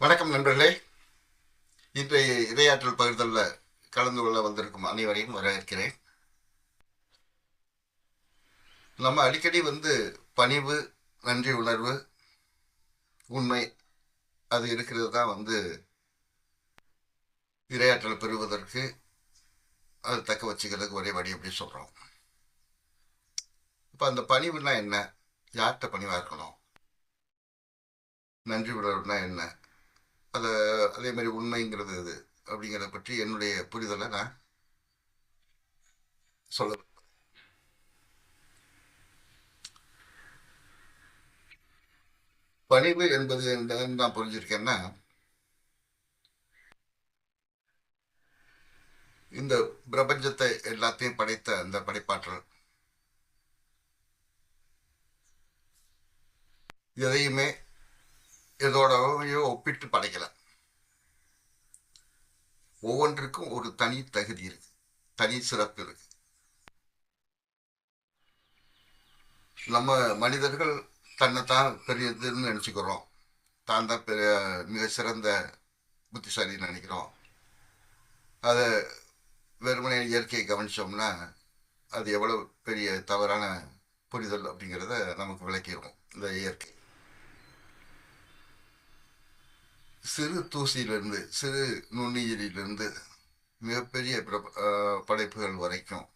வணக்கம் நண்பர்களே. இன்றைய இரையாற்றல் பகிர்தலில் கலந்து கொள்ள வந்திருக்கும் அனைவரையும் வரவேற்கிறேன். நம்ம அடிக்கடி வந்து பணிவு நன்றி உணர்வு உண்மை அது இருக்கிறது தான் வந்து இரையாற்றல் பெறுவதற்கு அது தக்க வச்சுக்கிறதுக்கு ஒரே வழி அப்படி சொல்கிறோம் இப்போ அந்த பணிவுனா என்ன? யார்கிட்ட பணிவாக இருக்கணும்? நன்றி உணர்வுனா என்ன? அதை அதே மாதிரி உண்மைங்கிறது இது அப்படிங்கிறத பற்றி என்னுடைய புரிதலை நான் சொல்ல பணிவு என்பது என்னன்னு நான் புரிஞ்சிருக்கேன்னா இந்த பிரபஞ்சத்தை எல்லாத்தையும் படைத்த அந்த படைப்பாற்றல். எதையுமே எதோடவையோ ஒப்பிட்டு படைக்கலை ஒவ்வொன்றுக்கும் ஒரு தனி தகுதி இருக்கு. தனி சிறப்பு இருக்கு. நம்ம மனிதர்கள் தன்னைத்தான் பெரியதுன்னு நினச்சிக்கிறோம். தான் தான் பெரிய மிக சிறந்த புத்திசாலின்னு நினைக்கிறோம். அதை வெறுமனே இயற்கையை கவனிச்சோம்னா அது எவ்வளோ பெரிய தவறான புரிதல் அப்படிங்கிறத நமக்கு விளக்கிடும் இந்த இயற்கை. சிறு தூசியிலிருந்து சிறு நுண்ணுயிரிலிருந்து மிகப்பெரிய படைப்புகள் வரைக்கும்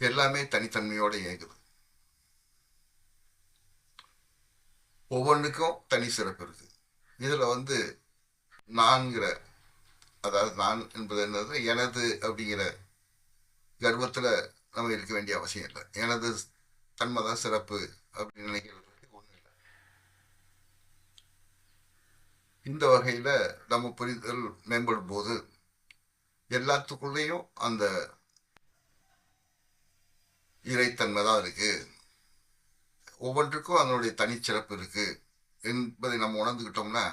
எல்லாமே தனித்தன்மையோடு இயங்குது. ஒவ்வொன்றுக்கும் தனி சிறப்பு இருக்கு. இதில் வந்து நான்கிற அதாவது நான் என்பது என்னது எனது அப்படிங்கிற கர்வத்தில் நம்ம இருக்க வேண்டிய அவசியம் இல்லை. எனது தன்மை தான் சிறப்பு அப்படின்னு நினைக்கிறது ஒன்றும் இல்லை இந்த வகையில் நம்ம புரிதல் மேம்படும் போது எல்லாத்துக்குள்ளேயும் அந்த இறைத்தன்மை தான் இருக்குது ஒவ்வொன்றுக்கும் அதனுடைய தனிச்சிறப்பு இருக்குது என்பதை நம்ம உணர்ந்துக்கிட்டோம்னா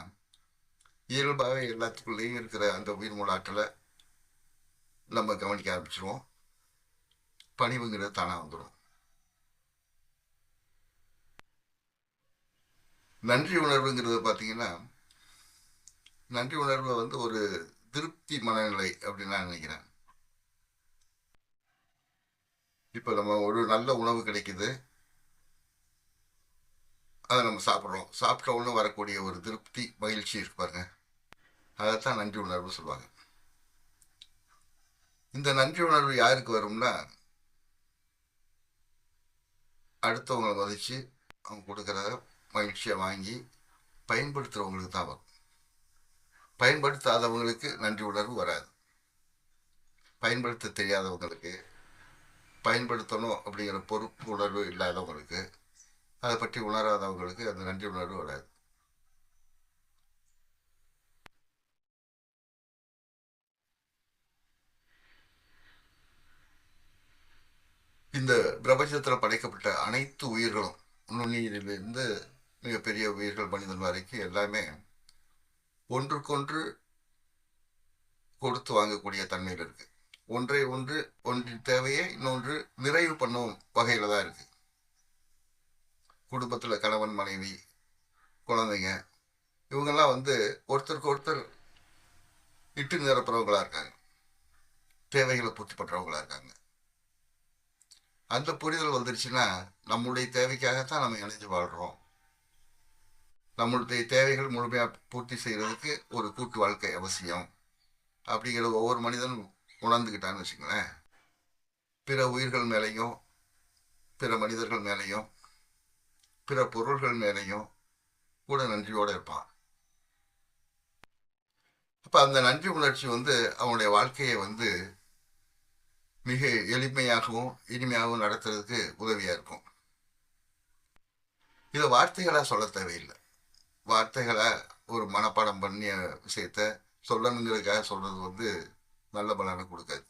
இயல்பாகவே எல்லாத்துக்குள்ளேயும் இருக்கிற அந்த உயிர் மூலாற்றலை நம்ம கவனிக்க ஆரம்பிச்சிருவோம். பணிவுங்கிறது தானாக வந்துடும் நன்றி உணர்வுங்கிறது பார்த்தீங்கன்னா நன்றி உணர்வு வந்து ஒரு திருப்தி மனநிலை அப்படின்னு நான் நினைக்கிறேன். இப்போ நம்ம ஒரு நல்ல உணவு கிடைக்குது. அதை நம்ம சாப்பிட்றோம். சாப்பிட்ட உடனே வரக்கூடிய ஒரு திருப்தி மகிழ்ச்சி இருக்கு அதைத்தான் நன்றி உணர்வு சொல்லுவாங்க. இந்த நன்றி உணர்வு யாருக்கு வரும்னா அடுத்தவங்களை மதித்து அவங்க கொடுக்குற மகிழ்ச்சியை வாங்கி பயன்படுத்துகிறவங்களுக்கு தான் வரும். பயன்படுத்தாதவங்களுக்கு நன்றி உணர்வு வராது. பயன்படுத்த தெரியாதவங்களுக்கு பயன்படுத்தணும் அப்படிங்கிற பொறுப்பு உணர்வு இல்லாதவங்களுக்கு அதை பற்றி உணராதவங்களுக்கு அந்த நன்றி உணர்வு வராது. இந்த பிரபஞ்சத்தில் படைக்கப்பட்ட அனைத்து உயிர்களும் நுண்ணுயிரிலிருந்து மிகப்பெரிய உயிர்கள் மனிதன் வரைக்கும் எல்லாமே ஒன்றுக்கொன்று கொடுத்து வாங்கக்கூடிய தன்மையில் இருக்கு. ஒன்றை ஒன்று ஒன்றின் தேவையை இன்னொன்று நிறைவு பண்ணும் வகையில் தான் இருக்கு. குடும்பத்தில் கணவன் மனைவி குழந்தைங்க இவங்கெல்லாம் வந்து ஒருத்தருக்கு ஒருத்தர் இட்டு நிரப்புறவங்களா இருக்காங்க. தேவைகளை பூர்த்தி பண்றவங்களா இருக்காங்க. அந்த புரிதல் வந்துருச்சுன்னா நம்முடைய தேவைக்காகத்தான் நம்ம இணைஞ்சு வாழ்றோம். நம்மளுடைய தேவைகள் முழுமையாக பூர்த்தி செய்கிறதுக்கு ஒரு கூட்டு வாழ்க்கை அவசியம். அப்படிங்கிறது ஒவ்வொரு மனிதனும் உணர்ந்துக்கிட்டான்னு வச்சுங்களேன் பிற உயிர்கள் மேலேயும் பிற மனிதர்கள் மேலேயும் பிற பொருள்கள் மேலேயும் கூட நன்றியோடு இருப்பான். அப்போ அந்த நன்றி உணர்ச்சி வந்து அவனுடைய வாழ்க்கையை வந்து மிக எளிமையாகவும் இனிமையாகவும் நடத்துறதுக்கு உதவியாக இருக்கும். இதை வார்த்தைகளாக சொல்ல தேவையில்லை. வார்த்தைகளை ஒரு மனப்பாடம் பண்ணிய விஷயத்த சொல்லணுங்கிறதுக்காக சொல்றது வந்து நல்ல பலனை கொடுக்காது.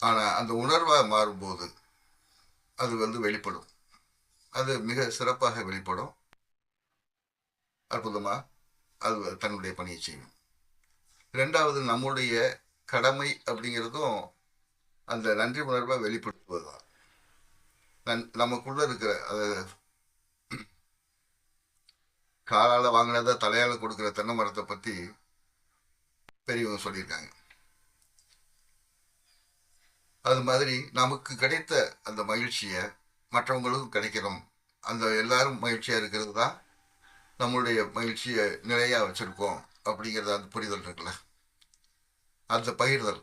ஆனா அந்த உணர்வாக மாறும்போது அது வந்து வெளிப்படும். அது மிக சிறப்பாக வெளிப்படும். அற்புதமா அது தன்னுடைய பணியை செய்யும். ரெண்டாவது நம்முடைய கடமை அப்படிங்கிறதும் அந்த நன்றி உணர்வை வெளிப்படுத்துவது தான் நன் நமக்குள்ள இருக்கிற அது காலால் வாங்கினதை தலையால் கொடுக்குற தென்னை மரத்தை பற்றி பெரியவங்க சொல்லியிருக்காங்க. அது மாதிரி நமக்கு கிடைத்த அந்த மகிழ்ச்சியை மற்றவங்களுக்கும் கிடைக்கிறோம் அந்த எல்லாரும் மகிழ்ச்சியாக இருக்கிறது தான் நம்மளுடைய மகிழ்ச்சியை நிலையாக வச்சுருக்கோம் அப்படிங்கிறது அந்த புரிதல் இருக்குல்ல. அந்த பகிர்தல்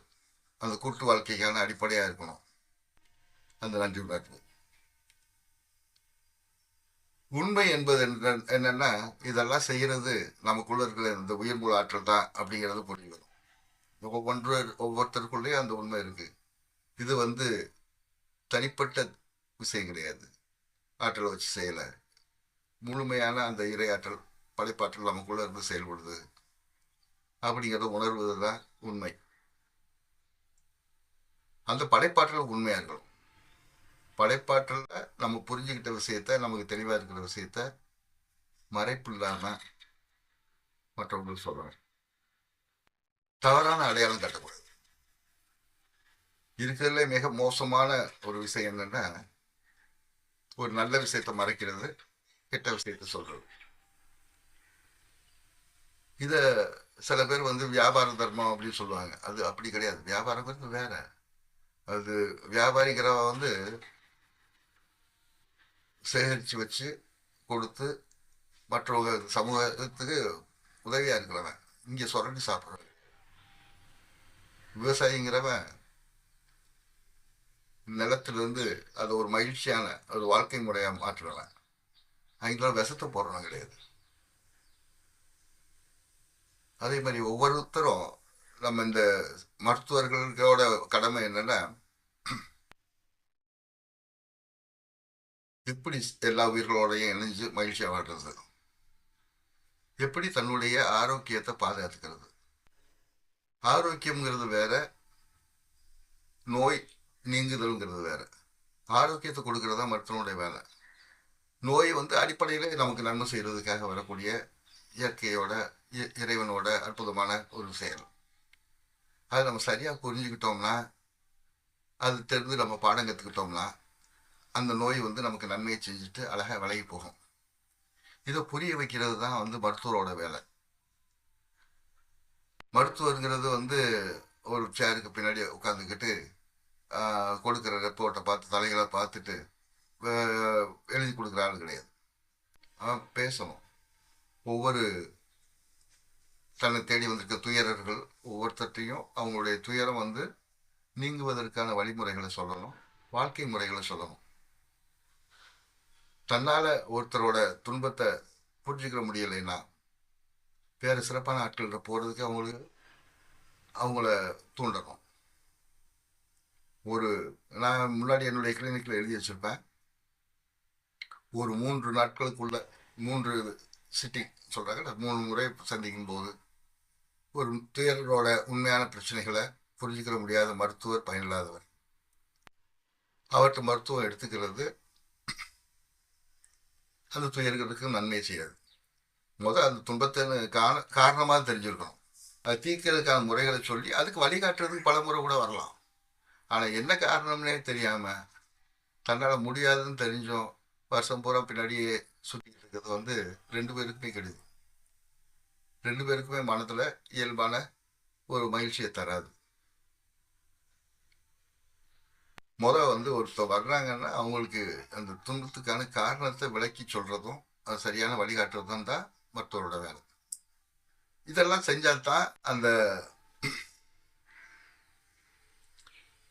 அந்த கூட்டு வாழ்க்கைக்கான அடிப்படையாக இருக்கணும். அந்த நன்றி உணர்வு உண்மை என்பது என்ன- இதெல்லாம் செய்கிறது நமக்குள்ள இருக்கிற இந்த உயிர்மூல ஆற்றல் தான் அப்படிங்கிறது புரிய வரும் ஒவ்வொன்று ஒவ்வொருத்தருக்குள்ளேயும் அந்த உண்மை இருக்குது இது வந்து தனிப்பட்ட விஷயம் கிடையாது. ஆற்றலை வச்சு செய்யலை. முழுமையான அந்த இறை ஆற்றல் படைப்பாற்றல் நமக்குள்ளே இருந்து செயல்படுது. அப்படிங்கிறத உணர்வது தான் உண்மை. அந்த படைப்பாற்றல் உண்மையாக இருக்கணும். படைப்பாற்றலில் நம்ம புரிஞ்சுக்கிட்ட விஷயத்த நமக்கு தெளிவாக இருக்கிற விஷயத்த மறைப்பு இல்லாமல் மற்றவங்களுக்கு சொல்கிறாங்க தவறான அடையாளம் கட்டக்கூடாது. இருக்கிறதுல மிக மோசமான ஒரு விஷயம் என்னென்னா ஒரு நல்ல விஷயத்த மறைக்கிறது கெட்ட விஷயத்த சொல்கிறது இதை சில பேர் வந்து வியாபார தர்மம் அப்படின்னு சொல்லுவாங்க. அது அப்படி கிடையாது. வியாபாரங்கிறது வேற. அது வியாபாரிங்கிறவ வந்து சேகரித்து வச்சு கொடுத்து மற்றவங்க சமூகத்துக்கு உதவியாக இருக்கிறவன். இங்கே சுரண்டி சாப்பிட்றவன். விவசாயிங்கிறவன் நிலத்திலிருந்து அது ஒரு மகிழ்ச்சியான ஒரு வாழ்க்கை முறையாக மாற்றலாம் அவங்களாம் விஷத்தை போடுறவன் கிடையாது. அதே மாதிரி ஒவ்வொருத்தரும் நம்ம இந்த மருத்துவர்களோட கடமை என்னென்னா எப்படி எல்லா உயிர்களோடையும் இணைஞ்சு மகிழ்ச்சியாக வாழ்றது? எப்படி தன்னுடைய ஆரோக்கியத்தை பாதுகாத்துக்கிறது? ஆரோக்கியம்ங்கிறது வேற நோய் நீங்குதல்ங்கிறது வேற. ஆரோக்கியத்தை கொடுக்கறதா மருத்துவனுடைய வேலை. நோய் வந்து அடிப்படையில் நமக்கு நன்மை செய்கிறதுக்காக வரக்கூடிய இயற்கையோட இ- இறைவனோட அற்புதமான ஒரு செயல். அதை நம்ம சரியாக புரிஞ்சுக்கிட்டோம்னா அது தெரிந்து நம்ம பாடம் கற்றுக்கிட்டோம்னா அந்த நோய் வந்து நமக்கு நன்மையை செஞ்சுட்டு அழகாக விலகி போகும். இதை புரிய வைக்கிறது தான் வந்து மருத்துவரோட வேலை. மருத்துவருங்கிறது வந்து ஒரு சேருக்கு பின்னாடி உட்காந்துக்கிட்டு கொடுக்குற ரிப்போர்ட்டை பார்த்து தலைகளை பார்த்துட்டு எழுதி கொடுக்குற ஆள் கிடையாது. அவன் பேசணும். ஒவ்வொரு தன்னை தேடி வந்திருக்க துயரர்கள் ஒவ்வொருத்தட்டையும் அவங்களுடைய துயரம் வந்து நீங்குவதற்கான வழிமுறைகளை சொல்லணும் வாழ்க்கை முறைகளை சொல்லணும். தன்னால் ஒருத்தரோட துன்பத்தை புரிஞ்சுக்கிற முடியலைன்னா வேறு சிறப்பான ஆட்கள்கிட்ட போகிறதுக்கு அவங்களுக்கு அவங்கள தூண்டணும். ஒரு நான் முன்னாடி என்னுடைய கிளினிக்கில் எழுதி வச்சுருப்பேன். ஒரு மூன்று நாட்களுக்குள்ள மூன்று சிட்டிங் சொல்கிறாங்க மூணு முறை சந்திக்கும் போது ஒரு துயரோட உண்மையான பிரச்சனைகளை புரிஞ்சுக்கிற முடியாத மருத்துவர் பயனில்லாதவர். அவர்கிட்ட மருத்துவம் எடுத்துக்கிறது அந்த துயர்களுக்கு நன்மை செய்யாது. முதல் அந்த துன்பத்தின் காண காரணமாக தெரிஞ்சிருக்கணும். அது தீர்க்கிறதுக்கான முறைகளை சொல்லி அதுக்கு வழிகாட்டுறதுக்கு பல முறை கூட வரலாம். ஆனால் என்ன காரணம்னே தெரியாமல் தன்னால் முடியாதுன்னு தெரிஞ்சோம் வருஷம் பூரா பின்னாடியே சுற்றிக்கிட்டு இருக்கிறது வந்து ரெண்டு பேருக்குமே கெடுது. ரெண்டு பேருக்குமே மனத்தில் இயல்பான ஒரு மகிழ்ச்சியை தராது. முறை வந்து ஒருத்தர் வர்றாங்கன்னா அவங்களுக்கு அந்த துன்பத்துக்கான காரணத்தை விளக்கி சொல்கிறதும் அது சரியான வழிகாட்டுறதும் தான் மற்றவரோட வேலை. இதெல்லாம் செஞ்சால்தான் அந்த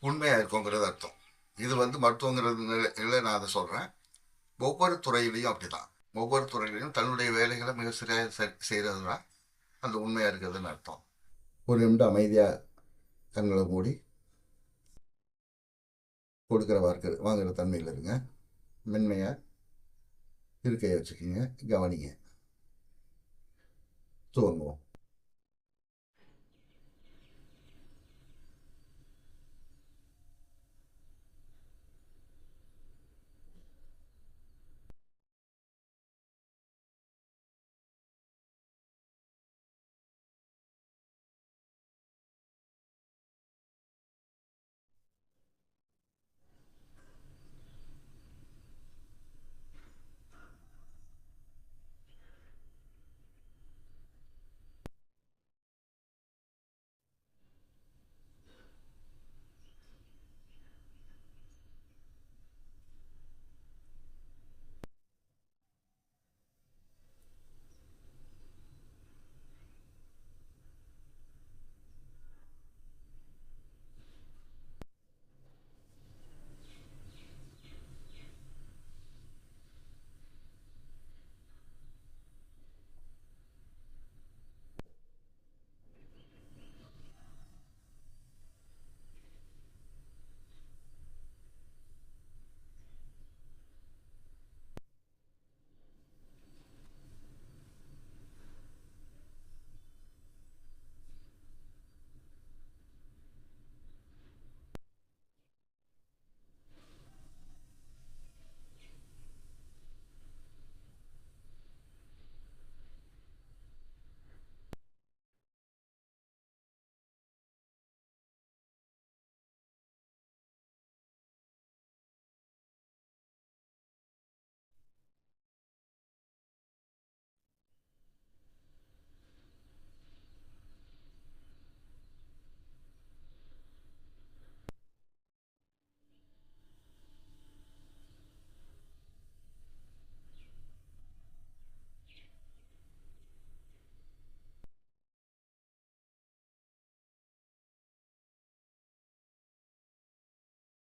உண்மையாக இருக்குங்கிறது அர்த்தம். இது வந்து மருத்துவங்கிறது நிலை நான் அதை சொல்கிறேன் ஒவ்வொரு துறையிலையும் அப்படி தான் ஒவ்வொரு துறையிலையும் தன்னுடைய வேலைகளை மிக சரியாக செய்கிறது தான் அந்த உண்மையாக இருக்கிறதுன்னு அர்த்தம். ஒரு நிமிடம் அமைதியாக கண்களை மூடி கொடுக்குற வார்க்கு வாங்குகிற தன்மையில் இருங்க. மென்மையாக இருக்கையை வச்சுக்கோங்க கவனிங்க. துவங்குவோம்.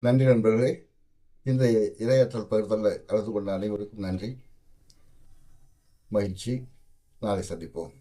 நன்றி நண்பர்களே. இந்த இரையாற்றல் பகிர்தலில் கலந்து கொண்ட அனைவருக்கும் நன்றி. மகிழ்ச்சி. நாளை சந்திப்போம்.